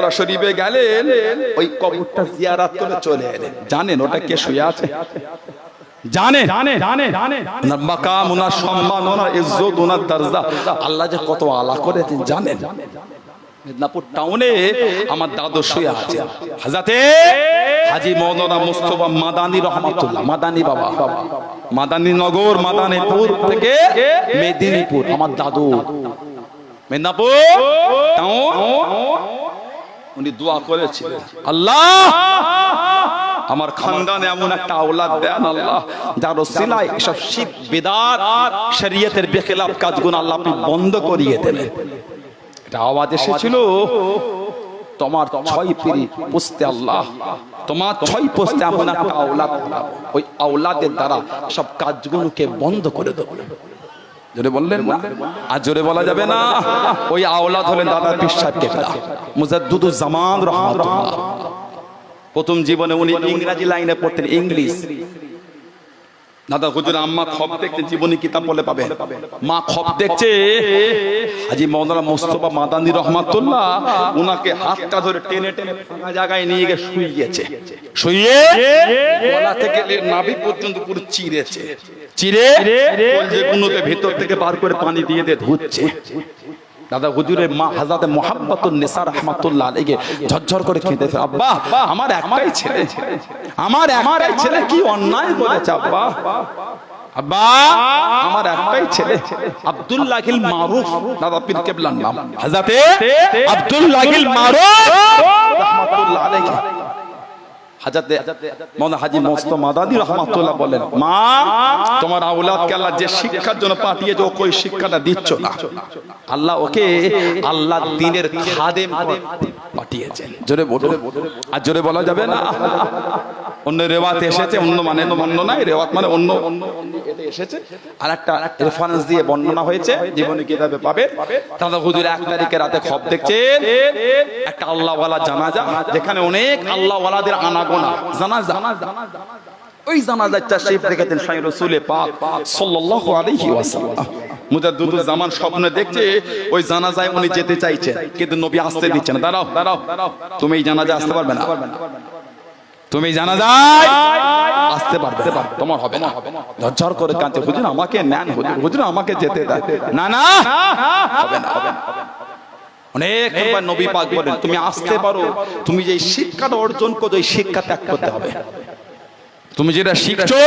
পুরা শরীফে গেলেন, ওই কবরটা জিয়ারাত করে চলে এলেন। জানেন ওটা কে শুয়ে আছে? জানে আল্লাহ যে কত আলা আমার মুস্তফা নগর, মাদানীপুর থেকে মেদিনীপুর, আমার দাদু। মেদিনীপুর উনি দোয়া করেছিলেন। আল্লাহ! আমার খানদানে এমন একটা আওলাদ দেন আল্লাহ যার সিলাই এসব শিখ বেদাত শরীয়তের বেখেলাফ কাজগুলো আল্লাহ আপনি বন্ধ করিয়ে দেবেন। এটা আওয়াজ এসেছিল তোমার ছয় পিড়ি পুষতে আল্লাহ তোমার ছয় পুষতে এমন একটা আওলাদ ওই আওলাদের দ্বারা সব কাজগুলোকে বন্ধ করে দেবো। জোরে বললেন না? আর জোরে বলা যাবে না। ওই আওলাদ হলেন দাদা পিসাব কেবলা মুজাদুদু জামান রহমাতুল্লাহ। প্রথম জীবনে উনি ইংরাজি লাইনে পড়তেন, ইংলিশ। দাদা হুজুর আম্মা খব দেখতে জীবনী কিতাব বলে পাবে মা খব দেখছে হাজি মৌলানা মোস্তফা মাদানি রহমাতুল্লাহ উনাকে হাতটা ধরে টেনে টেনে ফাঁকা জায়গায় নিয়ে গিয়ে শুইয়েছে। শুইয়ে? গলা থেকে নাভি পর্যন্ত পুরো চিরেছে। চিরে? যে গুলোকে ভেতর থেকে বার করে পানি দিয়ে দিয়ে ধুচ্ছে। দাদা হুজুরের মা হাজাতে মোহাম্মতুল নিসা রহমাতুল্লাহ আলাইহি ঝরঝর করে খেতেছে আব্বা আমার একটাই ছেলে। আমার একটাই ছেলে কি অন্যায় করেছে আব্বা? আব্বা আমার একটাই ছেলে। আব্দুল্লাহিল মারুফ। দাদা পীর কেবলার নাম। হাজাতে আব্দুল্লাহিল মারুফ। রহমাতুল্লাহ আলাইহি। হাজাতে মৌলানা হাজি মোস্ত মাদাদি রহমাতুল্লাহ বলেন মা তোমার আল্লাহ যে শিক্ষার জন্য পাঠিয়েছে ওকে ওই শিক্ষাটা দিচ্ছ না? আল্লাহ ওকে আল্লাহ দিনের খাদেম পাঠিয়েছেন জোরে বলো আর জোরে বলা যাবে না? অন্য রেওয়াত এসেছে অন্য মানে অন্য নাই রেওয়াত মানে অন্য এতে এসেছে। আর একটা রেফারেন্স দিয়ে বর্ণনা হয়েছে জীবনী কিতাবে পাবে। দাদা হুজুর এক তারিখে রাতে খব দেখছেন। একটা আল্লাহওয়ালা জানাজা যেখানে অনেক আল্লাহওয়ালাদের জানাজা। ওই জানাজার তাশরীফ রেখেছেন স্বয়ং রাসূলে পাক সাল্লাল্লাহু আলাইহি ওয়াসাল্লাম। জামান স্বপ্নে দেখছে ওই জানাজায় উনি যেতে চাইছেন কিন্তু নবী আসতে দিচ্ছেন দাঁড়াও দাঁড়াও। তুমি এই জানাজা আসতে পারবে না। তুমি জানা যায় আসতে পারবে তোমার হবে না। ঝরঝর করে কাঁদছে। হুজুর আমাকে নেন, হুজুর আমাকে যেতে দেন না না হবে না হবে না। অনেক নবী পাক বলেন তুমি আসতে পারো তুমি যে শিক্ষাটা অর্জন করো এই শিক্ষা ত্যাগ করতে হবে। তুমি যেটা শিখছো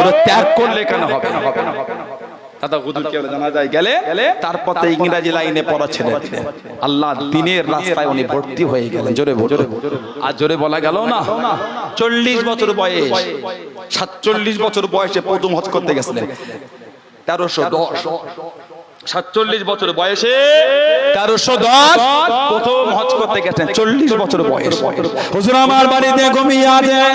ওটা ত্যাগ করলে কেন হবে না হবে? না হবে? না। দাদা হুজুর কে জানা যায়? গেলে তারপর ইংরেজি লাইনে পড়া ছেড়ে দিলেন আল্লাহ দিনের রাস্তায় উনি ভর্তি হয়ে গেলেন। জোরে জোরে আর জোরে বলা গেল না? চল্লিশ বছর বয়স। সাতচল্লিশ বছর বয়সে প্রথম হজ করতে গেছিলেন। তেরোশো দশ। সাতচল্লিশ বছর বয়সে তেরোশো দশ প্রথম হজ করতে গেছেন। চল্লিশ বছর বয়স। হুজুর আমার বাড়িতে ঘুমিয়ে আছেন।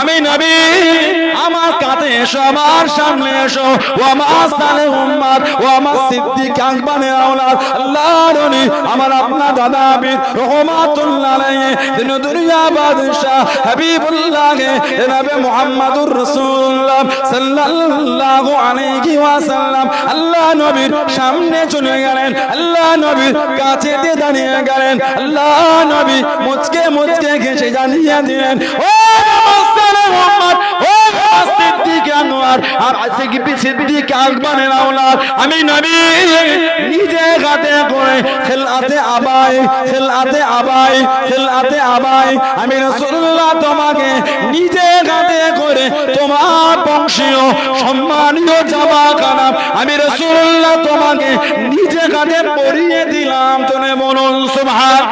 আমি নবী, আমার কাছে এসো, আমার সামনে এসো। ও আমার সালে উম্মত ও আমার সিদ্দিক আকবরের আওলাদ। আল্লাহ নবী আমার আপনার দাদা আবিদ রহমাতুল্লাহ আলাইহি। দিন দুনিয়া বাদশাহ হাবিবুল্লাহ জনাবে মুহাম্মাদুর রাসূলুল্লাহ সাল্লাল্লাহু আলাইহি ওয়াসাল্লাম। আল্লাহ নবীর সামনে চলে গেলেন, আল্লাহ নবীর কাছে দাঁড়িয়ে গেলেন, আল্লাহ নবী মুচকে মুচকে ঘেসে জানিয়ে দিলেন, ও উম্মত ও সিদ্দিক আনোয়ার। আর সিদ্দিক আওলাদ আমি নবী, নিজে হাতে করে আবাই আবাই আবাই। আমি রাসূলুল্লাহ তোমাকে নিজে হাতে করে, তোমার বংশীয়, সম্মানীয় জামা কানাম আমি রাসূলুল্লাহ তোমাকে নিজে হাতে পরিয়ে দিলাম। তুমি বলুন, সুবহান।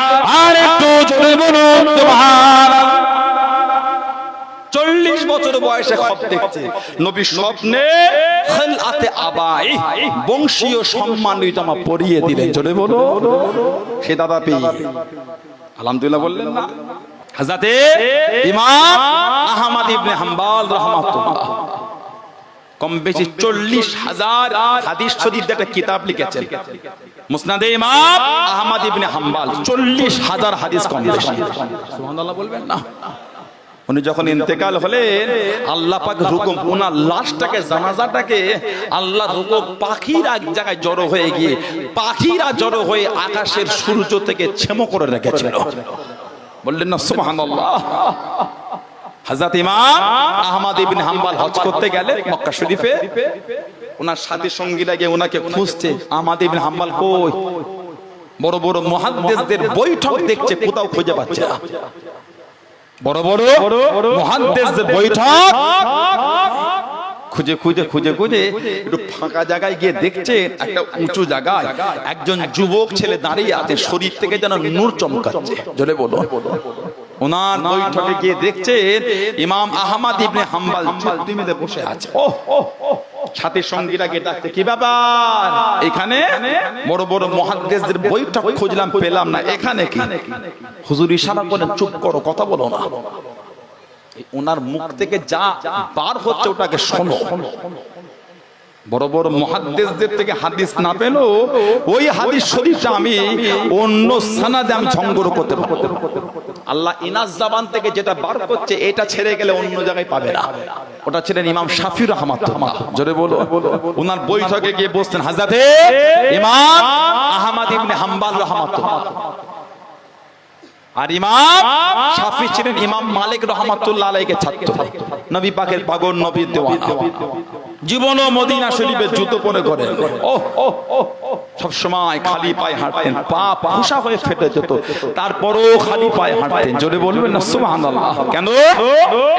বছর বয়সে খব দেখছে। নবী স্বপ্নে খেলাতে আবাই বংশীয় সম্মানিত আমা পরিয়ে দিলেন। চলে বলো। সে দাদা পেয়ে আলহামদুলিল্লাহ বললেন না। হাজাতে ইমাম আহমদ ইবনে হাম্বাল রহমাতুল্লাহ। কম বেশি চল্লিশ হাজার হাদিস শরীফ একটা কিতাব লিখেছেন। মুসনাদে ইমাম আহমদ ইবনে হাম্বাল, চল্লিশ হাজার হাদিস কম বেশি সুবহানাল্লাহ বলবেন না? উনি যখন ইন্তেকাল হলেন আল্লাহ পাক হুকুম ওনার লাশটাকে জানাজাটাকে আল্লাহ হুকুম পাখিরা এক জায়গায় জড়ো হয়ে গিয়ে পাখিরা জড়ো হয়ে আকাশের সূর্য থেকে ছেমো করে রেখেছিল। বললেন না সুবহানাল্লাহ। হযরত ইমাম আহমদ ইবনে হাম্বল হজ করতে গেলে মক্কা শরীফে ওনার সাথী সঙ্গীরা গিয়ে ওনাকে খুঁজছে আহমদ ইবনে হাম্বল কই? বড় বড় মুহাদ্দিসদের বৈঠক দেখছে কোথাও খুঁজে পাচ্ছে না। বড় বড় মুহাদ্দিসদের বৈঠক। খুঁজে খুঁজে খুঁজে খুঁজে একটু ফাঁকা জায়গায় গিয়ে দেখছে একটা উঁচু জায়গায় একজন যুবক ছেলে দাঁড়িয়ে আছে শরীর থেকে যেন নূর চমকাচ্ছে। জোরে বলো ওনার বৈঠকে গিয়ে দেখছে ইমাম আহমদ ইবনে হাম্বাল বসে আছে। ও সাথে সঙ্গীরা গিয়ে ডাকতে কি ব্যাপার? এখানে বড় বড় মহাদেশদের বইটা খুঁজলাম পেলাম না। এখানে কি? হুজুর ইশারা করে চুপ করো কথা বলো না। ওনার মুখ থেকে যা বার হচ্ছে ওটাকে শোনো। বড় বড় মহাদ্দেশদের থেকে হাদিস না পেল ওই হাদিস শরীফটা আমি অন্য সানাদে আমি সংগ্রহ করতে আল্লাহ ইনাস জাবান থেকে যেটা বার করছে, এটা ছেড়ে গেলে অন্য জায়গায় পাবে না। ওটা ছিলেন ইমাম শাফির রহমাত জোরে বলো। ওনার বৈঠকে গিয়ে বসতেন হাজাতে ইমাম আহমদ ইবনে হাম্বাল আর ইমাম শাফি ছিলেন ইমাম মালিক রহমাতুল্লাহ আলাইকে ছাত্র। নবী পাকের পাগল, নবীর দেওয়ানা। জীবন ও মদিনা শরীফের জুতো পরে করে ও ও ও সব সময় খালি পায়ে হাঁটতেন। পা ফুসা হয়ে ফেটে যেত। তারপরও খালি পায়ে হাঁটতেন। জোরে বলবেন না, সুবহানাল্লাহ। কেন?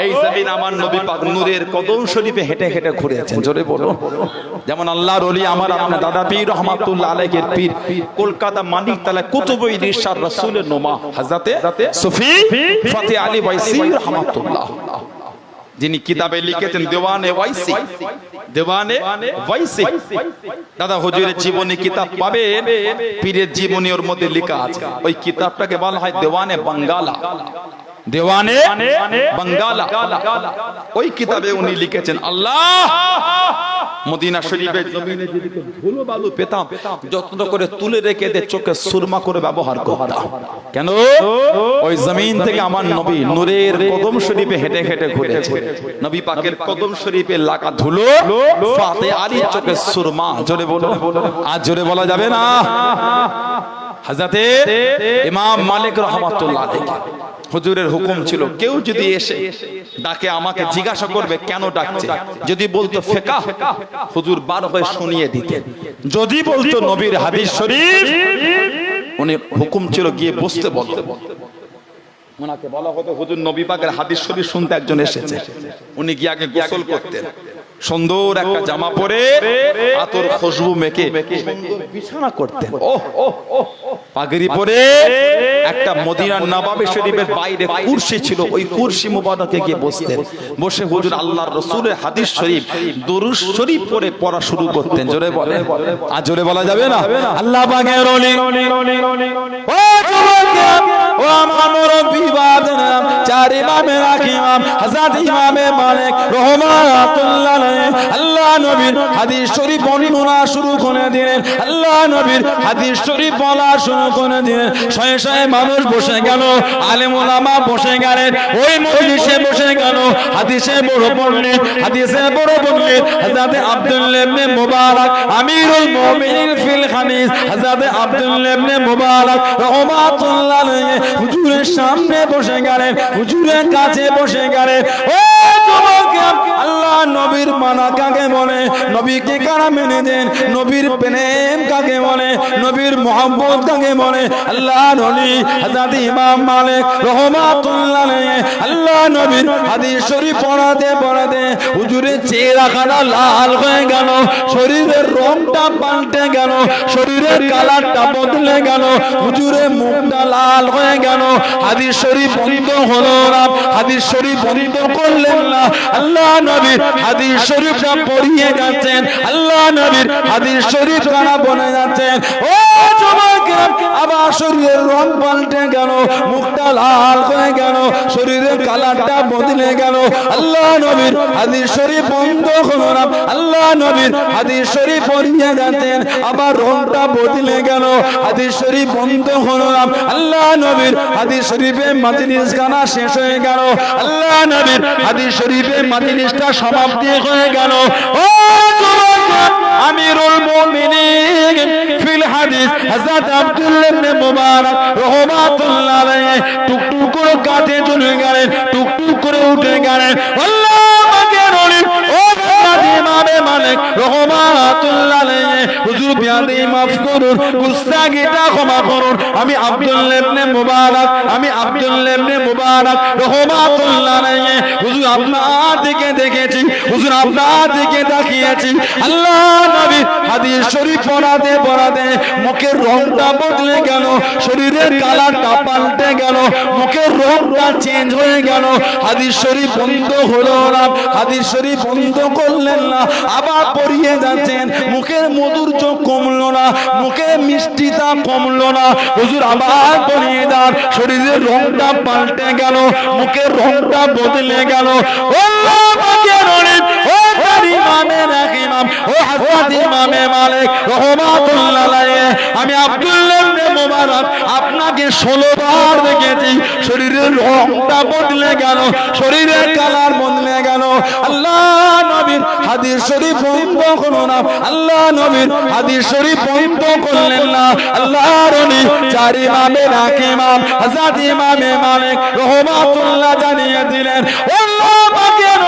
এই জমিন আমার নবী পাক নূরের কদম শরীফে হেঁটে হেঁটে ঘুরেছেন। জোরে বলো। যেমন আল্লাহর ওলি আমার আপনার দাদা পীর রহমাতুল্লাহ আলাইহির পীর কলকাতা মানিক তালা কুতুবুল ইরশাদ রাসূলের নোমা। হযরতে সুফি ফতে আলী ওয়াইসি রহমাতুল্লাহ। যিনি কিতাবে লিখেছেন দেওয়ানে ওয়াইসি। দেওয়ানে ওয়াইসি। দাদা হুজুরের জীবনী কিতাব পাবেন? পীরের জীবনী ওর মধ্যে লেখা আছে। ওই কিতাবটাকে বলা হয় দেওয়ানে বাঙ্গালা। দেওয়ানে বাঙ্গালা। ওই কিতাবে উনি লিখেছেন আল্লাহ! মদিনা শরীফের জমিনে যদি ধুলো বালু পেতাম যত্ন করে তুলে রেখে দে চোখে সুরমা করে ব্যবহার করতাম। কেন? ওই জমিন থেকে আমার নবী নূরের কদম শরীফে হেঁটে হেঁটে ঘুরেছে। নবী পাকের কদম শরীফে লাগা ধুলো ফাতে আলী চোখে সুরমা জোরে বলো। আজ জোরে বলা যাবে না? হাজাতে ইমাম মালিক রহমাতুল্লাহ আলাইহি। হুজুরের হুকুম ছিল কেউ যদি এসে ডাকে আমাকে জিজ্ঞাসা করবে কেন ডাকছে? যদি বলতো ফেকা হুজুর বার হয়ে শুনিয়ে দিতেন। যদি বলতো নবীর হাদিস শরীফ উনি হুকুম ছিল গিয়ে বসতে বলতে ওনাকে বলা হতো হুজুর নবী পাকের হাদিস শরীফ শুনতে একজন এসেছে। উনি গিয়ে আগে গোসল করতেন। সুন্দর একটা জামা পরে আতর খুশবু মেখে সুন্দর বিছানা করতেন। ও পাগড়ি পরে একটা মদিনার নবাবে শরীফের বাইরে কুরসি ছিল, ওই কুরসি মুবারকে গিয়ে বসতেন। বসে হুজুর আল্লাহর রসুলের হাদিস শরীফ দরুদ শরীফ পড়ে পড়া শুরু করতেন। জোরে বলে আর জোরে বলা যাবে না? আল্লাহ বাগের ও ও আমার মুরব্বি বাবারা, চার ইমামের এক ইমাম হযরত ইমামে মালিক রহমাতুল্লাহ আল্লাহ নবীর হাদিস শরীফ বর্ণনা শুরু করে দিলেন। আল্লাহ নবীর হাদিস শরীফ বলা শুরু করে দিলেন। শয়ে শয়ে মানুষ বসে গেল আলেম ওলামা বসে গেলেন ওই মজলিসে বসে গেল হাদিসে বড় পড়লেন হাদিসে বড় পড়লেন হযরত আব্দুল্লাহ ইবনে মুবারক আমিরুল মুমিনিন ফিল হাদিস হযরত আব্দুল্লাহ ইবনে মুবারক রহমাতুল্লাহ হুজুরের সামনে বসে গেলেন হুজুরের কাছে বসে গেলেন। ও আল্লাহ নবীর মানা কাকে বলে? নবীকে কারা মেনে দেন নবীর প্রেম কাকে বলে? নবীর মোহাম্মদ কাকে বলে? আল্লাহ নবী ইমাম মালিক রহমাতুল্লাহ আল্লাহ নবীর হাদিস শরীফ পড়াতে পড়াতে হুজুরের চেহারাখানা লাল হয়ে গেল, শরীরের রংটা পাল্টে গেল, শরীরের কালারটা বদলে গেল, হুজুরের মুখটা লাল হয়ে গেল। হাদিস শরীফ বন্ধ হলো না। হাদিস শরীফ বন্ধ করলেন আল্লাহ নবীর হাদিস শরীফটা পড়িয়ে যাচ্ছেন। আল্লাহ নবীর হাদিস শরীফ কারা বনে যাচ্ছেন? ও যুবকেরা আবার শরীরের রং পাল্টে গেল, মুখটা লাল হয়ে গেল, শরীরের কালারটা বদলে গেল। আল্লাহ নবীর হাদিস শরীফ বন্ধ হলো না। আল্লাহ নবীর হাদিস শরীফ পড়িয়ে যাচ্ছেন আবার রংটা বদলে গেল। হাদিস শরীফ বন্ধ হলো না। আল্লাহ নবীর হাদিস শরীফে মাজলিস গানা শেষ হয়ে গেল। আল্লাহ নবীর হাদিস শরীফে মাজলিসটা সমাপ্তি হয়ে গেল। ও আমিরুল মুমিনিন, ফিল হাদিস হযরত আব্দুল্লাহ ইবনে মুবারক রহমাতুল্লাহ আলাইহি টুকটুক করে কাঁধে চলে গেলেন টুকটুক করে উঠে গেলেন। আমি মুখের রংটা বদলে গেল, শরীরের কালারটা পাল্টে গেল, মুখের রংটা চেঞ্জ হয়ে গেল। হাদিস শরীফ বন্ধ হলো না, হাদিস শরীফ বন্ধ করলেন না। আবার পড়িয়ে যাচ্ছেন। মুখের মধুর্য কমলো না, মুখের মিষ্টিতা কমলো না। হুজুর, আবার পরিয়ে যান। শরীরের রংটা পাল্টে গেল, মুখের রংটা বদলে গেল। ও ইমামে, ও হযরত ইমামে মালিক রহমাতুল্লাহ আমি আব্দুল্লাহ ইবনে মুবারক আপনাকে 16 বার দেখেছি, শরীরের রংটা বদলে গেল, শরীরের কালার বদলে গেল। আল্লাহ নবীর হাদিস শরীফ বন্ধ করো না, আল্লাহ নবীর হাদিস শরীফ বন্ধ করলেন না। আল্লাহ রনি চার ইমামে রাখিমাম হযরত ইমামে মালিক, রহমাতুল্লাহ জানিয়ে দিলেন আল্লাহ পাকের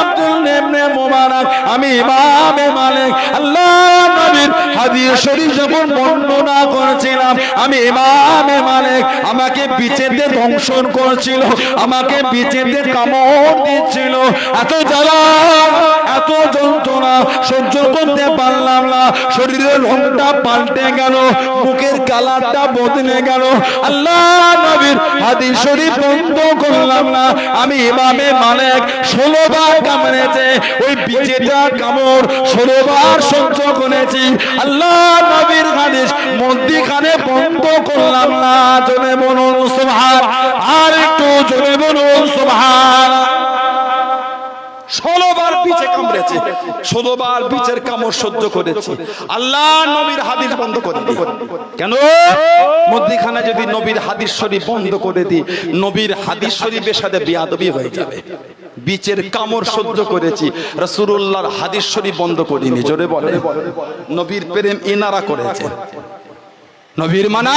আব্দুল ইবনে মুবারক, আমি ইমামে মালিক। আল্লাহ নবীর হাদিস শরীফ যখন বর্ণনা করেছিলাম, আমি ইমামে মালিক, আমাকে বিচেতে ধ্বংসন করেছিল, আমাকে বিচেতে কামড় দিচ্ছিল এত জ্বালা, এত যন্ত্রণা সহ্য করতে পারলাম না। শরীরের রংটা পাল্টে গেল, মুখের কালারটা বদলে গেল। আল্লাহ নবীর হাদিস শরীফ বন্ধ করলাম না। আমি ইমামে মালিক, ষোলো বার কামড়েছে ওই কামড় সহ্য করেছি আল্লাহ নবীর হাদিস বন্ধ করলাম না জনে আর একটু জনে করে যদি নবীর হাদিস শরীফ বন্ধ করে দি নবীর হাদিস শরীফের সাথে বিয়াদবি হয়ে যাবে। বিচের কামড় সহ্য করেছি। রসুরুল্লাহর হাদিস শরীফ বন্ধ করিনি জোরে বলে নবীর প্রেম ইনারা করেছে। নবীর মানা?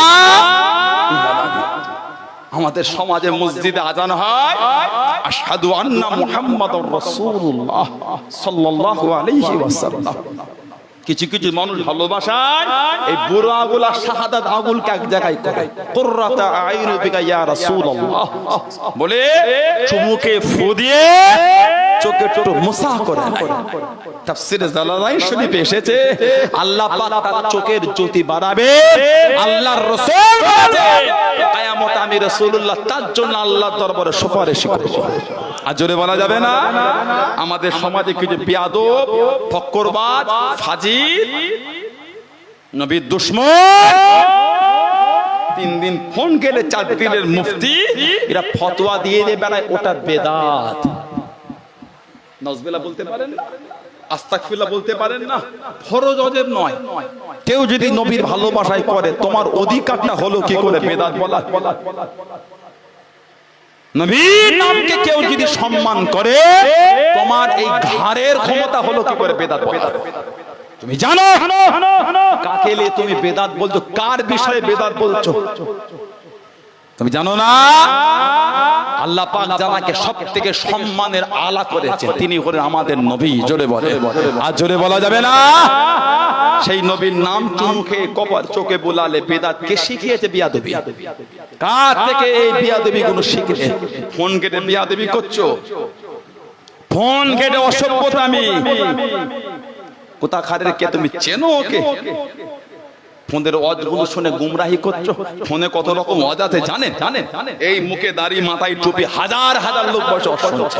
আমাদের সমাজে মসজিদে আজান হয়। আশহাদু আন্না মুহাম্মাদুর রাসূলুল্লাহ সাল্লাল্লাহু আলাইহি ওয়াসাল্লাম। কিছু কিছু মানুষ ভালোবাসার এই বুড়ো আগুল আর শাহাদাত আগুলকে এক জায়গায় করে। কুররাতা আইনুবিকা ইয়া রাসূলুল্লাহ। বলে, চুমুকে ফু দিয়ে চোখে টোটো মুসা করে তাফসিরে জালালাইন শরীফে এসেছে। আল্লাহ পাক তার চোখের জ্যোতি বাড়াবে। আল্লাহর রাসূল বলেছে কিয়ামত আমি রাসূলুল্লাহ তার জন্য আল্লাহর দরবারে সুপারিশ করব। আর জোরে বলা যাবে না? আমাদের সমাজে কিছু বিয়াদব ফক্করবাজ ফাজিল নবীর দুশ্মন। তিন দিন ফোন গেলে চার দিনের মুফতি। এরা ফতোয়া দিয়ে দিয়ে বেড়ায় ওটা বেদাত। নজবেলা বলতে পারেন না আস্তাকফিল্লাহ বলতে পারেন না, ফরজ অজেব নয়। কেউ যদি নবীর ভালোবাসায় করে, তোমার অধিকারটা হলো কি করে বেদাত বলা? নবীর নামকে কেউ যদি সম্মান করে, তোমার এই ঘাড়ের ক্ষমতা হলো কি করে বেদাত বলা? তুমি জানো, কাকে তুমি বেদাত বলছো, কার বিষয়ে বেদাত বলছো? তুমি জানো না? আল্লাহ পাক জানাকে সব থেকে সম্মানের আলা করেছে তিনি হলেন আমাদের নবী জোরে বলে আর জোরে বলা যাবে না? সেই নবীর নাম চুমুখে কপাল চোখে বোলালে বেদাত কে শিখিয়েছে বিয়া দেবী কার থেকে এই বিয়া দেবী গুলো শিখলে ফোন কেটে বিয়া দেবী করছ? ফোন কেটে অসভ্যতা আমি কোথা খারের কে তুমি চেনো ওকে? ফোনের অজগুলো শুনে গুমরাহি করছ? ফোনে কত রকম অজ আছে জানে জানেন? এই মুখে দাড়ি মাথায় টুপি হাজার হাজার লোক বসে শুনছে।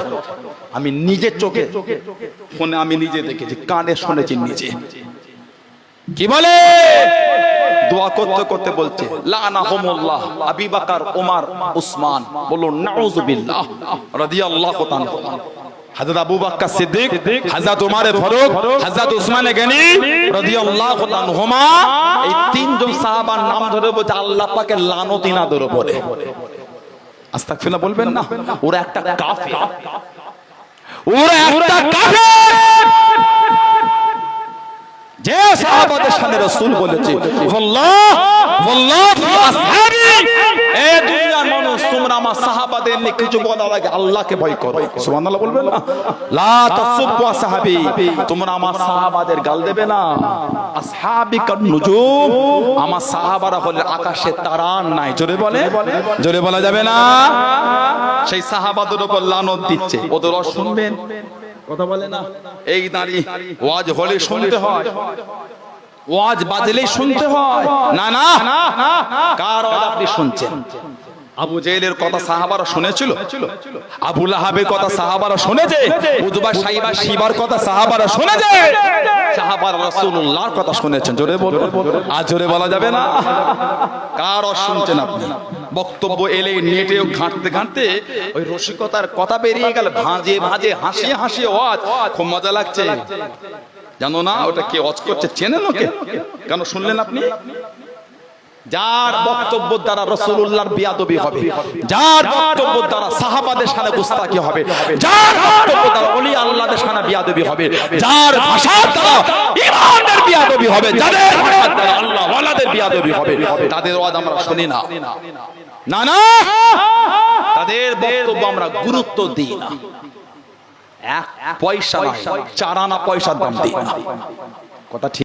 আমি নিজের চোখে ফোনে আমি নিজে দেখেছি কানে শুনেছি নিজে। কি বলে? দোয়া করতে করতে বলছে লানা হোমুল্লাহ আবি বাকার ওমার উসমান বলুন নাউজুবিল্লাহ রাদিয়াল্লাহু তাআলা। হযরত আবু বকর সিদ্দিক হযরত ওমর ফারুক হযরত উসমান গনি রাদিয়াল্লাহু তাআলাহুমা এই তিনজন সাহাবার নাম ধরে বলছে আল্লাহ পাকের লানত ইনাদের উপরে। আস্তাগফিরুল্লাহ বলবেন না ওরা একটা কাফির। ওরা একটা কাফির! যে সাহাবাদের সামনে রাসূল বলেছে ওয়াল্লাহ ওয়াল্লাহ ফি আসহাবি এ দুনিয়ার মানুষ তোমরা আমার সাহাবাদের নিয়ে কিছু বলার আগে আল্লাহকে ভয় করো। সুবহানাল্লাহ বলবেন না? লা তাসুব্বু আসহাবি তোমরা আমার সাহাবাদের গাল দেবে না। আসহাবি নুজুম আমার সাহাবারা হলে আকাশে তারা নাই। জোরে বলে। জোরে বলা যাবে না? সেই সাহাবাদের উপর লানত দিচ্ছে। ওদের শুনবেন? কথা বলে না? এই দাঁড়ি ওয়াজ হলে শুনতে হয়। ওয়াজ বাজলেই শুনতে হয়। না না কার ওয়াজ আপনি শুনছেন? আবু জেহেলের কথা সাহাবারা শুনেছিল? আবু লাহাবের কথা সাহাবারা শুনেছে? উদবা সাইবা শিবার কথা সাহাবারা শুনেছে? সাহাবার রাসূলুল্লাহর কথা শুনেছেন। জোরে বলুন আর জোরে বলা যাবে না? কার শুনছেন আপনি? বক্তব্য এলে নেটে ঘাঁটতে ঘাঁটতে ওই রসিকতার কথা বেরিয়ে গেল। ভাঁজে ভাঁজে, হাসিয়ে হাসিয়ে ওয়াজ। খুব মজা লাগছে। জানো না, ওটা কে অজ করছে? চেনেন ওকে? কেন শুনলেন আপনি? যার বক্তব্য দ্বারা রসুল্লাহর বিয়াদবি হবে। যার বক্তব্য দ্বারা সাহাবাদের সাথে গুস্তাকি হবে। যার বক্তব্য দ্বারা অলি আল্লাহদের সাথে বিয়াদবি হবে। যার ভাষার দ্বারা ইমানদের বিয়াদবি হবে। যাদের ভাষার দ্বারা আল্লাহ ওয়ালাদের বিয়াদবি হবে। তাদের ওয়াজ আমরা শুনি না। না না। তাদের বক্তব্য আমরা গুরুত্ব দিই না। এক পয়সা নয়, চার আনা পয়সার দাম দিই না। কথা ঠিক